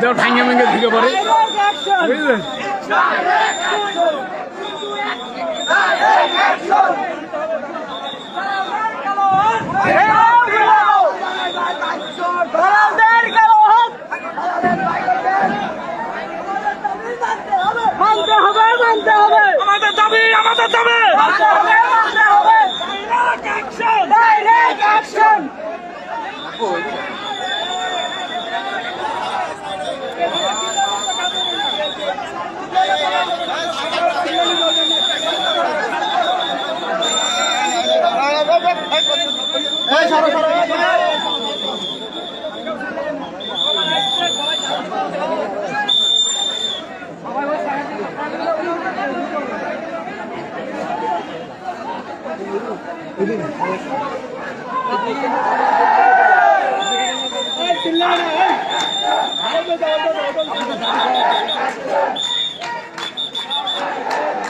যাও ঠাঙ্গে মেঙ্গে ঢুকে পড়ে। বুঝলেন মানতে হবে মানতে হবে আমাদের দাবি আমাদের দাবি। মানতে হবে মানতে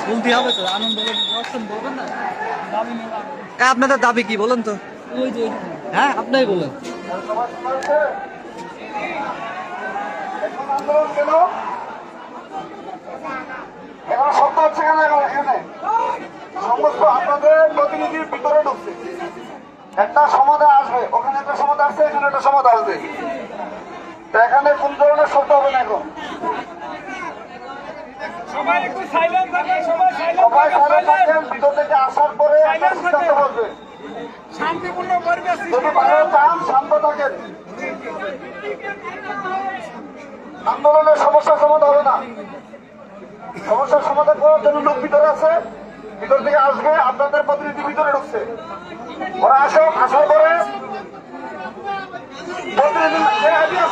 বলতে হবে তো আনন্দ বলবেন না। আপনাদের দাবি কি বলুন তো? হ্যাঁ আপনাই বলুন। আন্দোলন কেন এখন শব্দ হচ্ছে কেন এখানে। সমস্ত আপনাদের প্রতিনিধির ভিতরে ঢুকছে একটা সমাধান আসবে ওখানে একটা সমাধান আসছে এখানে একটা সমাধান আসবে। এখানে কোন ধরনের শব্দ হবে না এখন? সবাই সাইলেন্ট ভিতর থেকে আসার পরে সিদ্ধান্ত বলবে শান্তিপূর্ণ পরিবেশ যদি ভালো চান শান্ত থাকেন। আন্দোলনের সমস্যার সমাধান হবে না। সমস্যার সমাধান করার জন্য লোক ভিতরে আছে। ভিতর থেকে আসবে আপনাদের প্রতিনিধি ভিতরে ঢুকছে। ওরা আসো আসার পরে প্রতিনিধি এ, এদিকে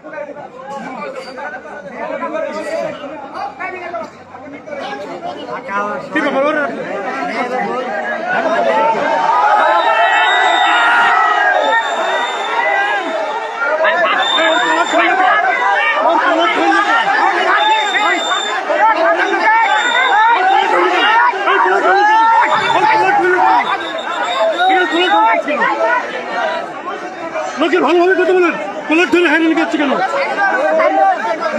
আসো, এদিকে আসো, এ, এ। এ, এদিকে আসো, এদিকে আসো, এ, সামনে আসো। আসো, আসো, আসো, আসো, আসো। আসো, আসো। কি ব্যাপার ওরা? লোকের ভালোভাবে ধরে হ্যান্ডেল করছে কেন?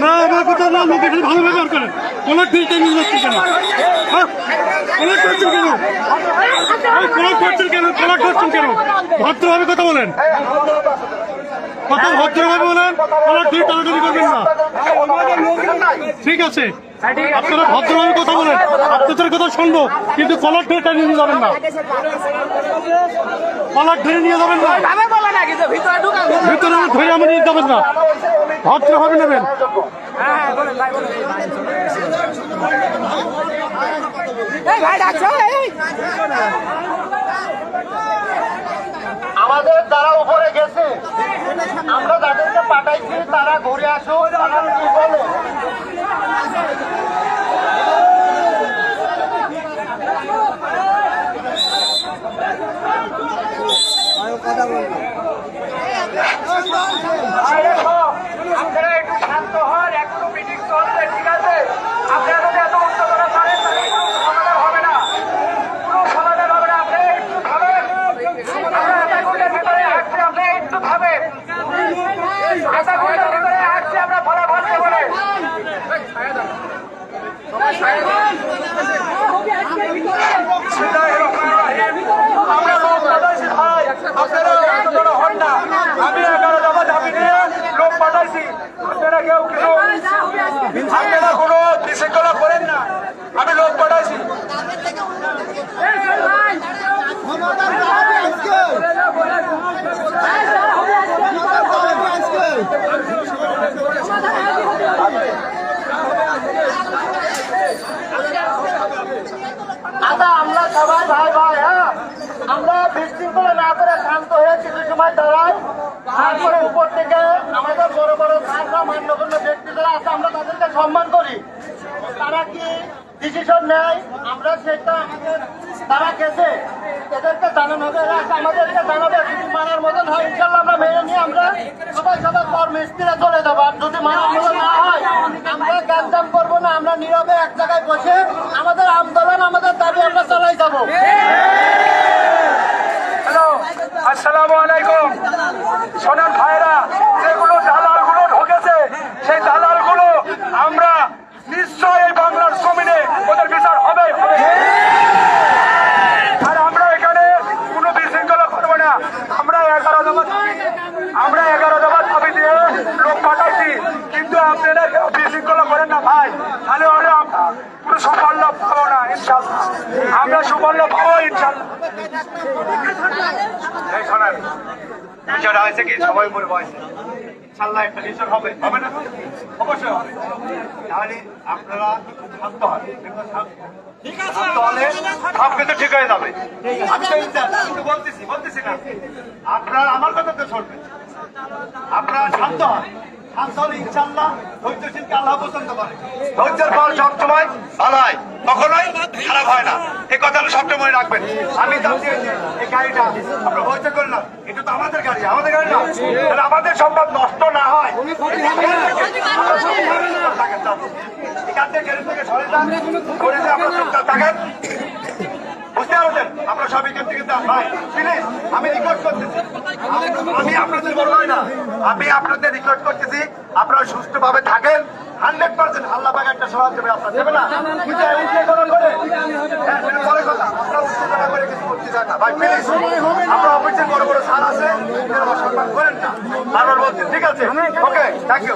না আমার কথা না, লোকে খালি ভালো ব্যবহার করে। কলার ধরে টেনে যাচ্ছে কেন? হ্যাঁ? কেন? কলার করছেন কেন? করছেন কেন? ভদ্রভাবে কথা বলেন। ভদ্রভাবে বলেন না। ঠিক আছে। আপনারা ভদ্রভাবে কথা বলেন। আপনাদের কথা শুনব, কিন্তু কলার ধরে টানিয়ে নিয়ে যাবেন না। কলার ধরে নিয়ে যাবেন না। ভিতরে ঢুকা ভিতরে ধরে আমি নিয়ে যাবেন না। নেবেন ভাই ডাকছো? এই আমাদের যারা উপরে গেছে আমরা যাদেরকে পাঠাইছি তারা ঘুরে আসুক তারা কি বলে? আরে সব, আপনারা একটু শান্ত হন একটু মিটিং চলছে, ঠিক আছে? আপনারা যদি এত উত্তেজনা করেন তাহলে কোনো সমাধান হবে না। কোনো সমাধান হবে না আপনি একটু থামেন আমরা আধা ঘণ্টার ভিতরে আসছি আপনি একটু থামেন আধা ঘণ্টার ভিতরে আসছি আমরা ফলাফল দেবো আমরা আপনারা হন না। আমি এগারো দফা দাবি নিয়ে লোক পাঠাইছি কেউ কিছু আপনারা কোনো বিশৃঙ্খলা করেন না আমি লোক পাঠাইছি আচ্ছা আমরা সবাই ভাই ভাই হ্যাঁ আমরা বিশৃঙ্খলা না করে শান্ত হয়ে কিছু সময় দাঁড়াই তারপরে উপর থেকে আমাদের বড় বড় সাররা মান্যগণ্য ব্যক্তি যারা আছে, আমরা তাদেরকে সম্মান করি। তারা কি ডিসিশন নেয়? আমরা সেটা আমাদের তারা গেছে। এদেরকে জানানো হবে। আমাদেরকে জানাবে। যদি মানার মতন হয়, ইনশাল্লাহ আমরা মেনে নিয়ে আমরা সবাই সবাই কর্মস্থিরে চলে যাব। আর যদি মানার মতন না হয়, আমরা গ্যাসদাম করব না। আমরা নীরবে এক জায়গায় বসে আমাদের আন্দোলন, আমাদের দাবি আমরা চালাই যাব হ্যালো আসসালামু আলাইকুম সোনার ভাইরা যেগুলো দালালগুলো ঢুকেছে সেই দালালগুলো আমরা নিশ্চয় এই বাংলার জমিনে ওদের বিচার হবে হবে আর আমরা এখানে কোনো বিশৃঙ্খলা করব না আমরা এগারো দফা দাবি আমরা এগারো দফা দাবি দিয়ে লোক পাঠাইছি কিন্তু আপনারা কেউ বিশৃঙ্খলা করেন না ভাই তাহলে হলে আমরা কোনো সুফল পাবো না ইনশাল্লাহ আমরা সুবর্ণ পাবো ইনশাল্লাহ হয়েছে কি সবাই বলে বয়সে ইনশাল্লাহ একটা হবে হবে না? অবশ্যই হবে। তাহলে আপনারা শান্ত হন ঠিক হয়ে যাবে। আমি বলতেছি বলতেছি না। আপনারা আমার কথা তো শুনবেন। আপনারা শান্ত হন। ধৈর্যের ফল সবসময় ভালো হয় কখনোই খারাপ হয় না। এই কথাটা সবসময় রাখবেন। আমি গাড়িটা আমরা এটা তো আমাদের গাড়ি আমাদের গাড়ি না। আমাদের সম্পদ নষ্ট না হয়। থেকে সরে যান। থাকেন। আমরা সব এখান থেকে ভাই প্লিজ আমি রিকোয়েস্ট করতেছি। আমি আপনাদের না। আমি আপনাদের রিকোয়েস্ট করতেছি। আপনারা সুস্থভাবে থাকেন। হান্ড্রেড পার্সেন্ট আল্লাহ পাক একটা সমাজ দেবে আপনার হ্যাঁ কথা। আপনারা উত্তেজনা করে কিছু করতে অফিসের বড় বড় স্যার আছে সম্মান করেন ঠিক আছে? ওকে থ্যাংক ইউ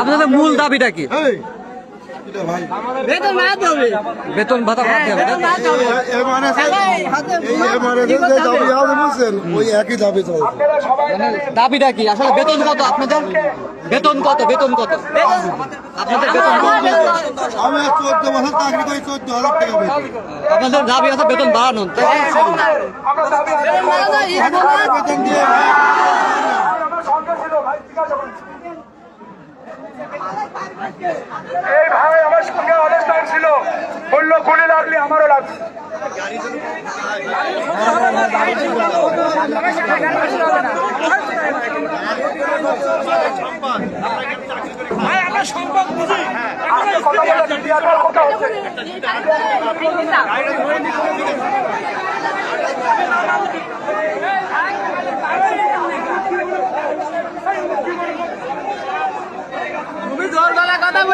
আপনাদের মূল দাবিটা কি? বেতন ভাতা বাড়তে হবে। না? ওই একই দাবি চলছে। দাবিটা কি? আসলে বেতন কত আপনাদের? বেতন কত? বেতন কত? আপনাদের বেতন কত? আমি আর চোদ্দ বছর চাকরি করি চোদ্দ হাজার টাকা বেতন। আপনাদের দাবি আছে বেতন বাড়ানো তাই না? আমরা দাবি বেতন দিয়ে আমার সঙ্গে ছিল ভাই ঠিক আছে বলছি। এই ভাই আমার সঙ্গে অনেক টাইম ছিল বলল গুলি লাগলে আমারও লাগবে কথা বলে কথা হচ্ছে তুমি জোর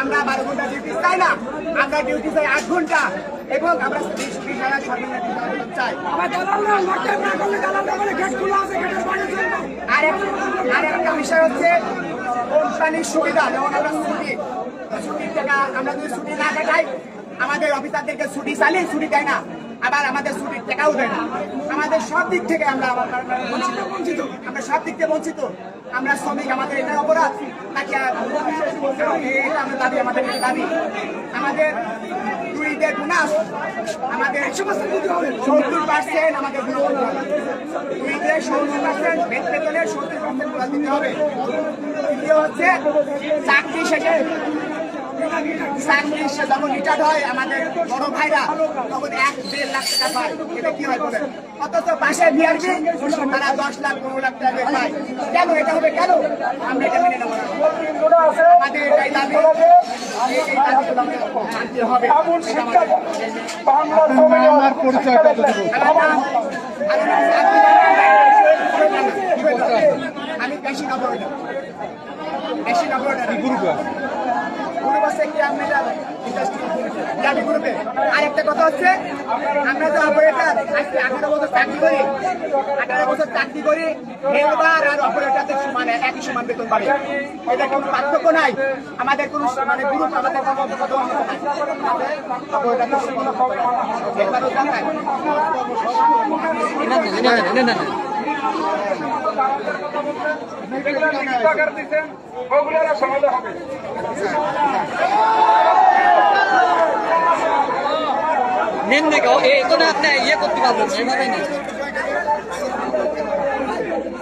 আমরা বারো ঘণ্টা ডিউটি চাই না। আমরা ডিউটি চাই আট ঘণ্টা। এবং আমরা বিশ বিশ হাজার চাই। আর আর একটা বিষয় হচ্ছে কোম্পানির সুবিধা যেমন আমরা ছুটি ছুটির টাকা আমরা যদি ছুটি না কাটাই আমাদের অফিসারদেরকে ছুটি চালিয়ে ছুটি দেয় না। আবার আমাদের ছুটির টাকাও দেয় না। আমাদের সব দিক থেকে আমরা বঞ্চিত বঞ্চিত। আমরা সব দিক থেকে বঞ্চিত। আমরা শ্রমিক, আমাদের এটা অপরাধ? নাকি আমরা দাবি, আমাদের দাবি? আমাদের টুরিদের বোনাস, আমাদের সত্তর পার্সেন্ট আমাদের টুরিদের সত্তর পার্সেন্ট বেতনের সত্তর পার্সেন্ট দিতে হবে। দ্বিতীয় হচ্ছে, চাকরি শেষে চাকরি সে যখন রিটায়ার্ড হয় আমাদের বড় ভাইরা তখন এক দেড় লাখ টাকা পায়। এটা কি হয় বলেন? অথচ পাশে বিআরবি তারা দশ লাখ পনেরো লাখ টাকা পায়। কেন? এটা হবে কেন? আমরা এটা মেনে নেব আমাদের এটাই দাবি। মানতে হবে এটা আমাদের বাংলা জমিনে আমার পরিচয়টা তো দেবো। আমার নাম- আমার নাম আমি বেশি নগর বেশি নগর গ্রুপ আছে কি আমরা জানি গ্রুপে আর একটা কথা হচ্ছে আমরা তো অপারেটার আজকে আঠারো বছর চাকরি করি আঠারো বছর চাকরি করি হেলবার আর অপারেটারদের সমান একই সমান বেতন পাবে। এটা কোনো পার্থক্য নাই। আমাদের কোনো মানে গ্রুপ আমাদের কোনো অপারেটারদের সমান হেলবারও জানায় নেন নেন, নেন নেন, নেন নেন যেগুলো লিখিত আকার দিচ্ছেন ওগুলো সমাধা হবে নেন নাকি ও, এই তো না আপনি ইয়ে করতে পারবেন না, এভাবে নেন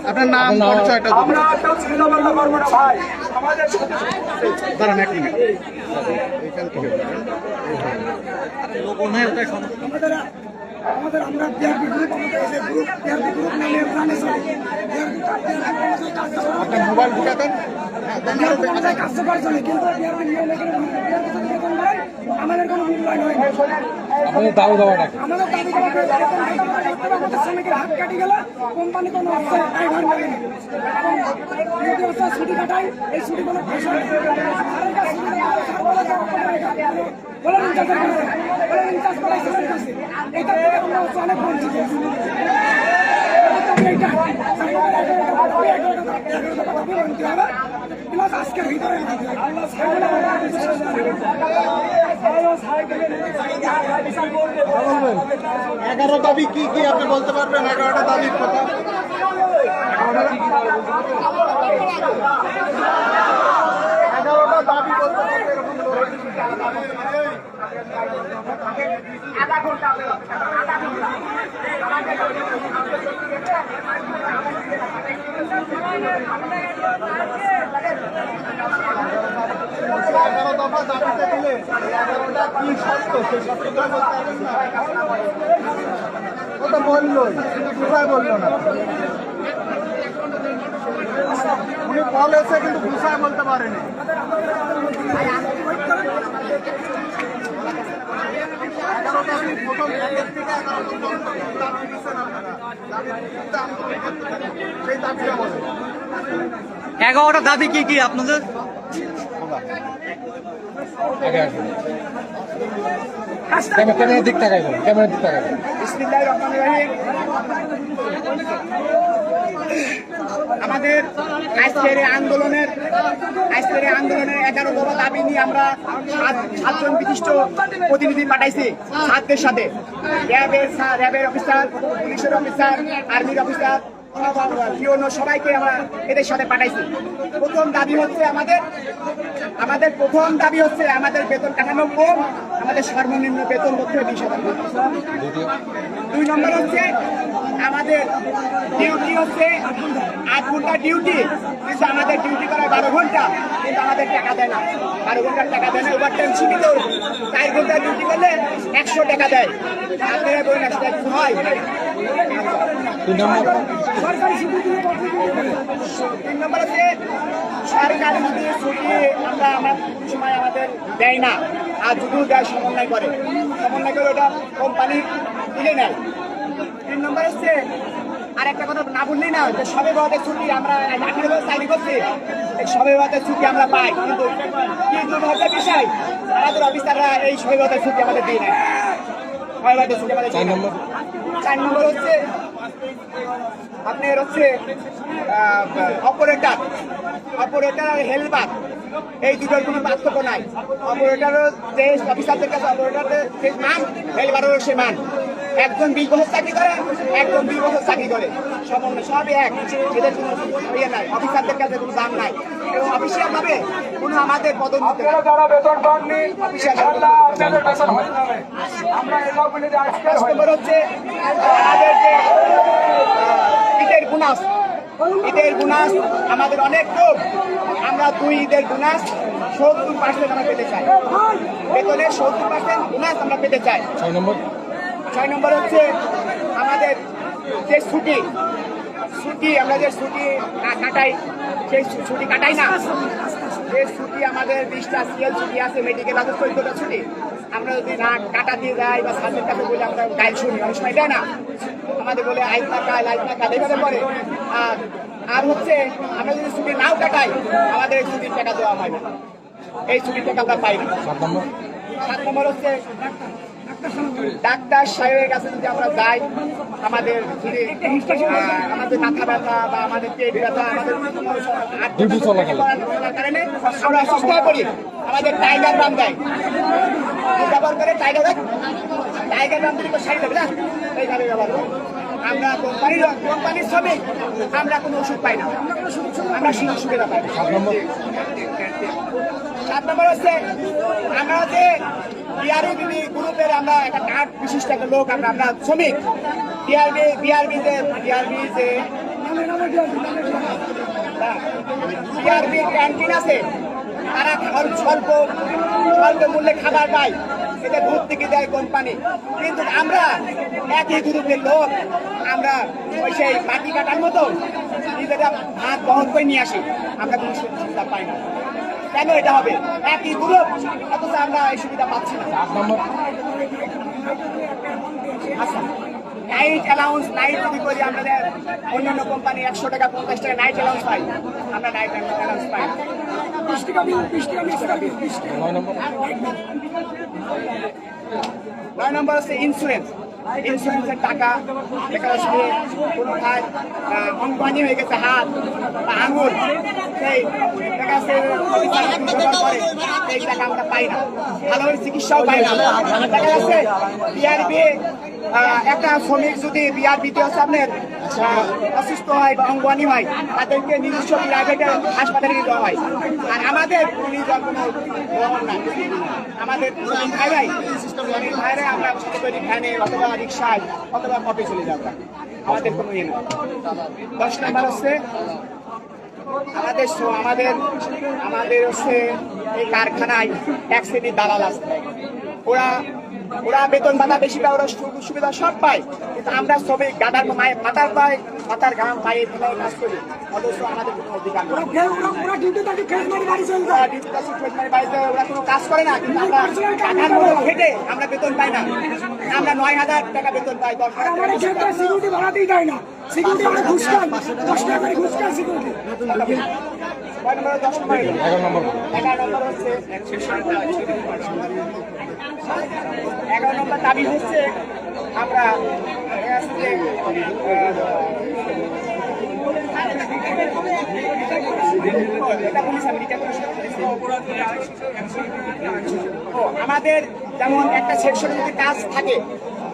আপনার নাম পরিচয়টা। আমরা কেউ ছিন্ন বন্ধ করব না ভাই। আমাদের দাঁড়ান এক মিনিট। লোক নয় ওটা আমাদের আমাদের আমরা বিআরপি গ্রুপ আমাদের এই যে গ্রুপ বিআরপি গ্রুপ নামে প্রাণে চলে আপনার মোবাইল ঢুকাতেন। চলে কিন্তু এখানে আমাদের কোনো মূল্যায়ন হয় আমাদের দাবি করতে হবে, আমাদের শ্রমিকের হাত কাটি গেল। কোম্পানি কোনো অফিসার এগারো দাবি কি কি আপনি বলতে পারবেন? এগারোটা দাবির কথা দাবি এরকম লোক। এগারো দফা দাবিতে দিলে এগারোটা ও তো কিন্তু বলল না কিন্তু বলতে পারেনি এগারোটা দাবি কি কি আপনাদের? দিক। আমাদের আজকের আন্দোলনের আজকের আন্দোলনের এগারো দফা দাবি নিয়ে আমরা সাত- সাতজন বিশিষ্ট প্রতিনিধি পাঠাইছি সাতদের সাথে। র্যাবের র্যাবের অফিসার, পুলিশের অফিসার, আর্মির অফিসার সবাইকে আমরা এদের সাথে পাঠাইছি। প্রথম দাবি হচ্ছে আমাদের আমাদের প্রথম দাবি হচ্ছে আমাদের বেতন কাঠামো কম আমাদের সর্বনিম্ন বেতন করতে হবে বিশ দুই নম্বর হচ্ছে আমাদের ডিউটি হচ্ছে আট ঘণ্টা ডিউটি, কিন্তু আমাদের ডিউটি করা বারো ঘণ্টা, কিন্তু আমাদের টাকা দেয় না। বারো ঘণ্টার টাকা দেয় না ওভার টাইম সীমিত। চার ঘণ্টা ডিউটি করলে একশো টাকা দেয়। আপনারা বলেন একশো টাকা কিছু হয় সরকারি স্বীকৃতি তিন নম্বর আমরা আমাদের দেয় না। আর যদিও দেয়, সমন্বয় করে। ওটা কোম্পানি তুলে নেয়। তিন নম্বর হচ্ছে আর একটা কথা না বললেই না যে সবে ছুটি আমরা আঠেরো বছর চাকরি করছি। সবে বাদের ছুটি আমরা পাই। কিন্তু কি দুর্ভাগ্যের বিষয়? আমাদের অফিসাররা এই সবে বাদের ছুটি আমাদের দিয়ে নেয়। দিয়ে নেয়। চার নম্বর। হচ্ছে আপনার হচ্ছে অপারেটার অপারেটার। আর হেলপার। এই দুটোর কোনো পার্থক্য নাই। অপারেটারও যে অফিসারদের কাছে অপারেটরের যে মান হেলপারেরও সে মান। একজন বিশ বছর চাকরি করে একজন দুই বছর চাকরি করে। সমন্বয় সবই এক। এদের কোনো ইয়ে নাই অফিসারদের কাছে কোনো দাম নাই। এবং অফিসিয়াল ভাবে কোনো আমাদের পদোন্নতি যারা বেতন পাননি আমরা হচ্ছে আমাদের যে ঈদের বোনাস আমাদের অনেক লোক আমরা দুই ঈদের বোনাস সত্তর পার্সেন্ট আমরা পেতে চাই। বেতনের সত্তর পার্সেন্ট বোনাস আমরা পেতে চাই। ছয় নম্বর। ছয় নম্বর হচ্ছে আমাদের যে ছুটি ছুটি আমরা যে ছুটি না কাটাই সেই ছুটি কাটাই না। যে ছুটি আমাদের বিশটা সিএল ছুটি আছে মেডিকেল আছে চোদ্দটা ছুটি। আমরা যদি না কাটা দিয়ে যাই বা সাথে কাছে বলে আমরা গাইড শুনি অনেক সময় দেয় না। আমাদের বলে আইন টাকা লাইন টাকা এইভাবে করে। আর আর হচ্ছে আমরা যদি ছুটি নাও কাটাই আমাদের এই ছুটির টাকা দেওয়া হয় না। এই ছুটির টাকা আমরা পাই না। সাত নম্বর? সাত নম্বর হচ্ছে ডাক্তার সাহেবের কাছে যদি আমরা যাই আমাদের আমাদের মাথা ব্যথা বা আমাদের পেট ব্যথা আমাদের কারণে আমরা চেষ্টা করি আমাদের টাইগার বাম দেয়। ব্যবহার করে টাইগার টাইগার বাম দিলে সারি দেবে না এইভাবে ব্যবহার করে। আমরা কোম্পানির কোম্পানির শ্রমিক আমরা কোনো ওষুধ পাই না। আমরা সুযোগ সুবিধা পাই সাত নম্বর হচ্ছে আমরা যে বিআরবি গ্রুপের আমরা একটা কার্ড বিশিষ্ট একটা লোক, আমরা আমরা শ্রমিক। বিআরবি বিআরবি যে বিআরবি যে বিআরবি ক্যান্টিন আছে। তারা স্বল্প স্বল্প মূল্যে খাবার পায়। ভূত থেকে দেয় কোম্পানি। কিন্তু আমরা একই গ্রুপের লোক, আমরা ওই সেই মাটি কাটার মতো নিজেরা হাত বহন করে নিয়ে আসি। আমরা কোনো সুবিধা পাই না। কেন এটা হবে? একই গ্রুপ অথচ আমরা এই সুবিধা পাচ্ছি না। আচ্ছা নাইট অ্যালাউন্স নাইট যদি করি আমাদের অন্যান্য কোম্পানি একশো টাকা পঞ্চাশ টাকা নাইট অ্যালাউন্স পাই আমরা নাইট অ্যালাউন্স পাই। নয় নম্বর। হচ্ছে ইন্স্যুরেন্স ইন্স্যুরেন্সের টাকা এখানে শুধু কোনো খায় অঙ্কানি হয়ে গেছে, হাত, বা আঙুল, সেই অফিসার করে টাকা আমরা পাই না। ভালোভাবে চিকিৎসাও পাই না। দেখা যাচ্ছে বিআরবি একটা শ্রমিক যদি হচ্ছে আপনার আহ, অসুস্থ হয় বা অঙ্গহানি হয় তাদেরকে নিজস্ব প্রাইভেটে হাসপাতালে যাওয়া হয়। আর আমাদের কোনো আমাদের ভাইরাই ভাইরাই আমরা সাথে ভ্যানে অথবা রিক্সায় অথবা কপে চলে যাব আমাদের কোনো ইয়ে নেই। দশ নম্বর হচ্ছে আমাদের আমাদের আমাদের হচ্ছে এই কারখানায় এক শ্রেণির দালাল আছে। ওরা ওরা বেতন ভাতা বেশি পায় ওরা সুযোগ সুবিধা সব পায়। কিন্তু আমরা সবাই গাদার মায়ের মাথার পায় মাথার ঘাম পায়ে ফেলায় কাজ করি। অথচ আমাদের কোনো অধিকার নেই। ওরা থাকে ফের মারি বাড়ি চলে যায়। ফেট মারি ওরা কোনো কাজ করে না। কিন্তু আমরা টাকার মতো খেটে আমরা বেতন পাই না। আমরা নয় হাজার টাকা বেতন পাই দশ হাজার ক্ষেত্রে সিকিউরিটি ভাড়াতেই দেয় না। সিকিউরিটি আমরা ঘুষ খাই দশ টাকা করে ঘুষ খাই সিকিউরিটি কয় নম্বরে? দশ এগারো নম্বর। এগারো নম্বর হচ্ছে এগারো নম্বর দাবি হচ্ছে আমরা আমাদের যেমন একটা সেকশন যদি কাজ থাকে,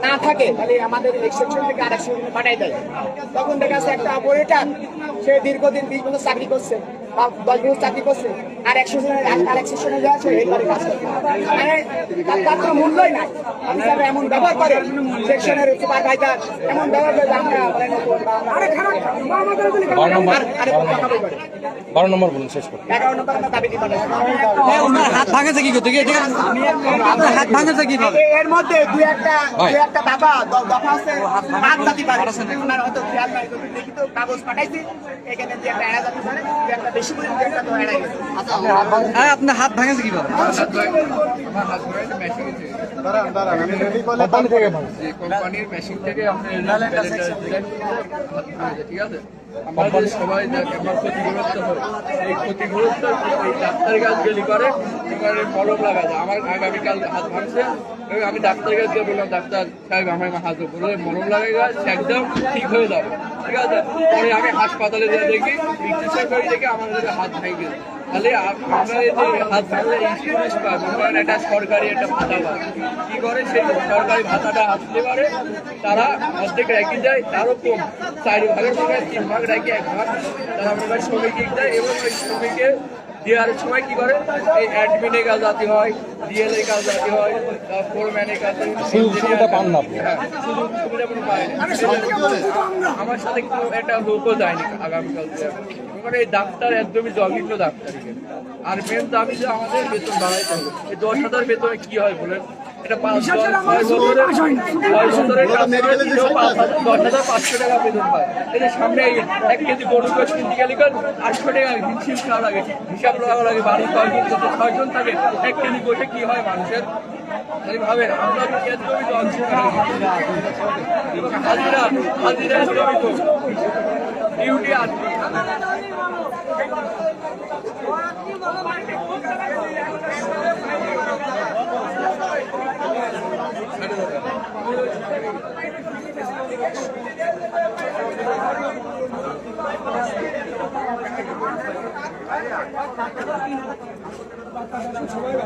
না থাকে, তাহলে আমাদের এই সেকশন থেকে আরেক সেকশনে পাঠাই দেয়। তখন দেখা যাচ্ছে একটা অপারেটার সে দীর্ঘদিন বিশ বছর চাকরি করছে। দশ বছর চাকরি করছে আর এক আর এক সেকশনে যাওয়া আছে এই করে কাজ মানে তার তার কোনো মূল্যই নাই। অফিসাররা এমন ব্যবহার করে সেকশনের সুপারভাইজার এমন ব্যবহার করে আমরা নতুন বা আমরা- আরে খারাপ বা আমাদের বলি বারো নম্বর আর আরেক বারো নম্বর কথা করে বারো নম্বর বলুন শেষ করুন। এগারো নম্বর আমরা দাবি দিতে ওনার হাত ভাঙেছে কি করতে? আপনার হাত ভাঙেছে এ- এর মধ্যে দুই একটা দুই একটা দাবা দ- দফা আছে হাত জাতি পারে ওনার হয়তো খেয়াল নাই কাগজ পাঠাইছি। এখানে দুই একটা এড়া জাতি পারে দুই একটা হ্যাঁ আপনার হাত ভাঙেছে কীভাবে? কোম্পানির মেশিন থেকে আপনার ঠিক আছে? আমাদের সবাই দেখ আমার ক্ষতিগ্রস্ত হয় এই ক্ষতিগ্রস্ত এই ডাক্তারের কাছে গেলি করে এবারে মলম লাগা যায় আমার আগামীকাল হাত ভাঙছে আমি ডাক্তারের কাছে বললাম, ডাক্তার সাহেব, আমার হাত বলে মলম লাগাই গেছে একদম ঠিক হয়ে যাবে। ঠিক আছে? পরে আমি হাসপাতালে যেয়ে দেখি চিকিৎসা করে দেখি আমার হাত ভেঙে তাহলে আমরা যে হাত ভাঙলে ইন্স্যুরেন্স মনে করেন একটা সরকারি একটা ভাতা কি করে? সেই সরকারি ভাতাটা আসতে পারে, তারা অর্ধেক রেখে যায় তারও কম। চার ভাগের সঙ্গে তিন ভাগ রেখে এক ভাগ, তারা মনে করেন শ্রমিক দেয় এবং ওই শ্রমিকে দেওয়ার সময় কি করে? এই অ্যাডমিনের কাজ জাতি হয় ডিএল এর কাজ জাতি হয় ফোরম্যানের কাজ সুবিধা পান না হ্যাঁ না। আমার সাথে কেউ একটা লোকও যায়নি আগামীকাল মানে এই ডাক্তার একদমই জঘন্য ডাক্তার। আর মেন দাবি যে আমাদের বেতন বাড়াইতে হবে। এই দশ হাজার বেতনে কি হয় বলেন? এটা পাঁচ পাঁচশো টাকা বেতন পায় এই সামনে এক কেজি গরু গোস কিনতে গেলে আটশো টাকা হিমশিম খাওয়া লাগে। হিসাব লাগা লাগে বারো ছয়জন যত ছয়জন থাকে এক কেজি গোসে কি হয় মানুষের? এই ভাবেন আমরা অঞ্চল হাজিরা হাজিরা জমিত ডিউটি আছে সবাই